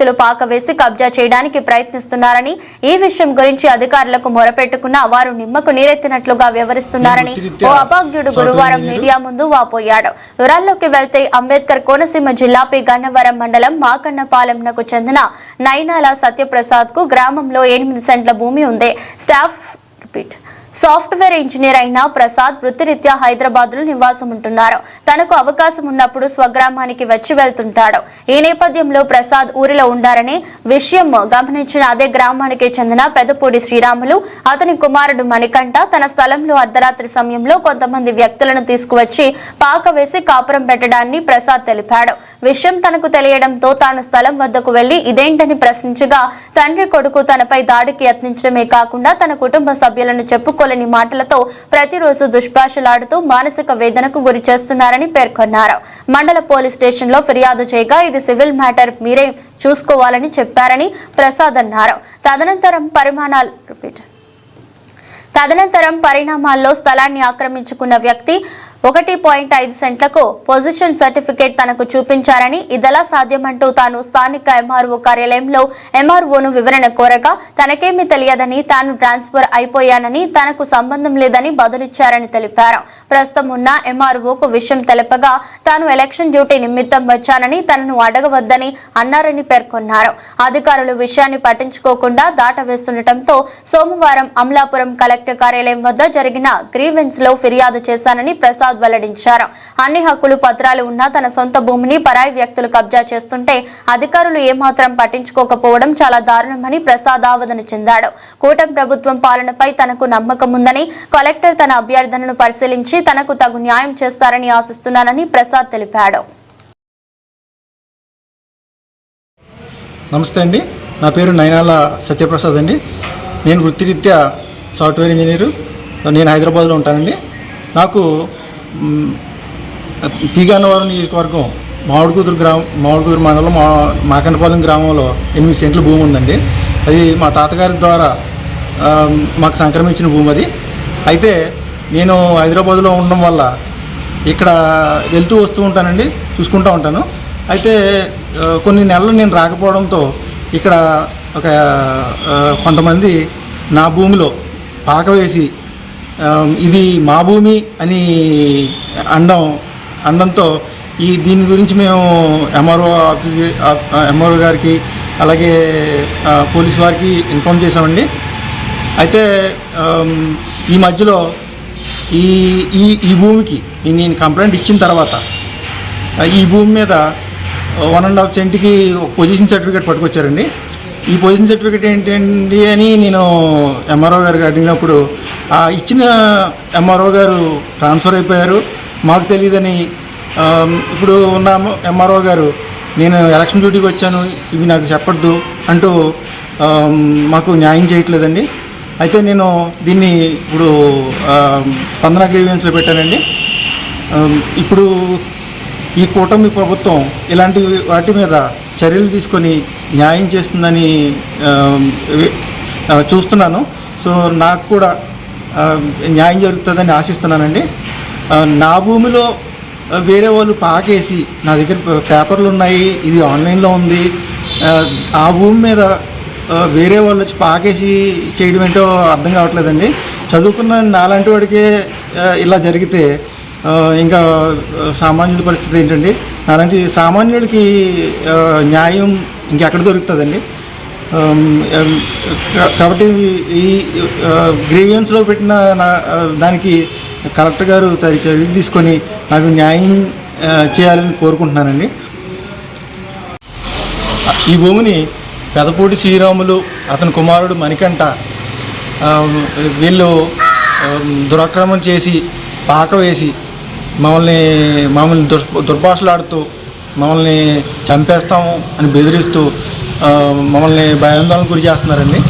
వ్యక్తులు పాక వేసి కబ్జా చేయడానికి ప్రయత్నిస్తున్నారని ఈ విషయం గురించి అధికారులకు మొరపెట్టుకున్నా వారు నిమ్మకు నీరెత్తినట్లుగా వ్యవహరిస్తున్నారని ఓ అభాగ్యుడు గురువారం మీడియా ముందు వాపోయాడు. వివరాల్లోకి వెళ్తే అంబేద్కర్ కోనసీమ జిల్లా పి. గన్నవరం మండలం మాకన్నపాలెంనకు చెందిన నైనాల సత్యప్రసాద్కు గ్రామంలో ఎనిమిది సెంట్ల భూమి ఉంది. Staff repeat. సాఫ్ట్వేర్ ఇంజనీర్ అయిన ప్రసాద్ వృత్తిరీత్యా హైదరాబాద్లో నివాసం ఉంటున్నారు తనకు అవకాశం ఉన్నప్పుడు స్వగ్రామానికి వచ్చి వెళ్తుంటాడు. ఈ నేపథ్యంలో ప్రసాద్ ఊరిలో ఉండారని విషయం గమనించిన అదే గ్రామానికి చెందిన పెదపూడి శ్రీరాములు అతని కుమారుడు మణికంఠ తన స్థలంలో అర్ధరాత్రి సమయంలో కొంతమంది వ్యక్తులను తీసుకువచ్చి పాక వేసి కాపురం పెట్టడాన్ని ప్రసాద్ తెలిపాడు. విషయం తనకు తెలియడంతో తాను స్థలం వద్దకు వెళ్ళి ఇదేంటని ప్రశ్నించగా తండ్రి కొడుకు తనపై దాడికి యత్నించడమే కాకుండా తన కుటుంబ సభ్యులను చెప్పుకోలేని మాటలతో ప్రతిరోజు దుష్భాషలాడుతూ మానసిక వేదనకు గురి చేస్తున్నారని పేర్కొన్నారు. మండల పోలీస్ స్టేషన్లో ఫిర్యాదు చేయగా ఇది సివిల్ మ్యాటర్ మీరే చూసుకోవాలని చెప్పారని ప్రసాద్ అన్నారు. తదనంతరం పరిమాణాలు తదనంతరం పరిణామాల్లో స్థలాన్ని ఆక్రమించుకున్న వ్యక్తి ఒకటి పాయింట్ ఐదు సెంట్లకు పొజిషన్ సర్టిఫికేట్ తనకు చూపించారని ఇదలా సాధ్యమంటూ తాను స్థానిక ఎంఆర్ఓ కార్యాలయంలో ఎంఆర్ఓను వివరణ కోరగా తనకేమీ తెలియదని తాను ట్రాన్స్ఫర్ అయిపోయానని తనకు సంబంధం లేదని బదులిచ్చారని తెలిపారు. ప్రస్తుతం ఉన్న ఎంఆర్ఓకు విషయం తెలపగా తాను ఎలక్షన్ డ్యూటీ నిమిత్తం వచ్చానని తనను అడగవద్దని అన్నారని పేర్కొన్నారు. అధికారులు విషయాన్ని పట్టించుకోకుండా దాటవేస్తుండటంతో సోమవారం అమలాపురం కలెక్టర్ కార్యాలయం వద్ద జరిగిన గ్రీవెన్స్లో ఫిర్యాదు చేశానని ప్రసాద్ వెల్లడించారు. అన్ని హక్కులు పత్రాలు ఉన్నా తన సొంత భూమిని పరాయి వ్యక్తులు కబ్జా చేస్తుంటే అధికారులు ఏమాత్రం పట్టించుకోకపోవడం చాలా దారుణమని ప్రసాద్ ఆవేదన చెందాడు. కూటమి ప్రభుత్వం పాలనపై తనకు నమ్మకం ఉందని కలెక్టర్ తన అభ్యర్థనను పరిశీలించి తనకు తగు న్యాయం చేస్తారని ఆశిస్తున్నానని ప్రసాద్ తెలిపాడు. నమస్తే అండి. నా పేరు నయనాల సత్యప్రసాద్ అండి. నేను వృత్తిరీత్యా సాఫ్ట్వేర్ ఇంజనీరు. నేను హైదరాబాద్లో ఉంటానండి. నాకు పీగానవరం నియోజకవర్గం మామిడికూతురు గ్రామం మామిడికూతురు మండలం మా మాకనపాలెం గ్రామంలో ఎనిమిది సెంట్ల భూమి ఉందండి. అది మా తాతగారి ద్వారా మాకు సంక్రమించిన భూమి అది. అయితే నేను హైదరాబాద్లో ఉండడం వల్ల ఇక్కడ వెళ్తూ వస్తూ ఉంటానండి చూసుకుంటూ ఉంటాను. అయితే కొన్ని నెలలు నేను రాకపోవడంతో ఇక్కడ ఒక కొంతమంది నా భూమిలో పాక వేసి ఇది మా భూమి అని అండం అండంతో ఈ దీని గురించి మేము ఎంఆర్ఓ ఎంఆర్ఓ గారికి అలాగే పోలీస్ వారికి ఇన్ఫామ్ చేసామండి అయితే ఈ మధ్యలో ఈ ఈ ఈ భూమికి నేను కంప్లైంట్ ఇచ్చిన తర్వాత ఈ భూమి మీద వన్ అండ్ హాఫ్ సెంట్కి ఒక పొజిషన్ సర్టిఫికేట్ పట్టుకొచ్చారండి. ఈ పొజిషన్ సర్టిఫికేట్ ఏంటండి అని నేను ఎంఆర్ఓ గారికి అడిగినప్పుడు ఇచ్చిన ఎంఆర్ఓ గారు ట్రాన్స్ఫర్ అయిపోయారు. మాకు తెలియదని ఇప్పుడు ఉన్న ఎంఆర్ఓ గారు నేను ఎలక్షన్ డ్యూటీకి వచ్చాను ఇవి నాకు చెప్పద్దు అంటూ మాకు న్యాయం చేయట్లేదండి. అయితే నేను దీన్ని ఇప్పుడు స్పందన గ్రీవియన్స్లో పెట్టానండి. ఇప్పుడు ఈ కూటమి ప్రభుత్వం ఇలాంటి వాటి మీద చర్యలు తీసుకొని న్యాయం చేస్తుందని చూస్తున్నాను. సో నాకు కూడా న్యాయం జరుగుతుందని ఆశిస్తున్నానండి. నా భూమిలో వేరే వాళ్ళు పాకేసి నా దగ్గర పేపర్లు ఉన్నాయి ఇది ఆన్లైన్లో ఉంది. ఆ, భూమి మీద వేరే వాళ్ళు వచ్చి పాకేసి చేయడం ఏంటో అర్థం కావట్లేదండి. చదువుకున్న నాలాంటి వాడికే ఇలా జరిగితే ఇంకా సామాన్యుల పరిస్థితి ఏంటండి? అలాంటి సామాన్యుడికి న్యాయం ఇంకెక్కడ దొరుకుతుందండి? Um, um, కాబట్టి ఈ గ్రీవియన్స్లో పెట్టిన నా దానికి కలెక్టర్ గారు తరి చర్యలు తీసుకొని నాకు న్యాయం చేయాలని కోరుకుంటున్నానండి. ఈ భూమిని పెదపూడి శ్రీరాములు అతని కుమారుడు మణికంఠ వీళ్ళు ఆ, దురాక్రమణ చేసి పాక వేసి మమ్మల్ని మమ్మల్ని దుర్ దుర్భాషలాడుతూ మమ్మల్ని చంపేస్తాము అని బెదిరిస్తూ మమ్మల్ని భయాందోళన గురి చేస్తున్నారండి.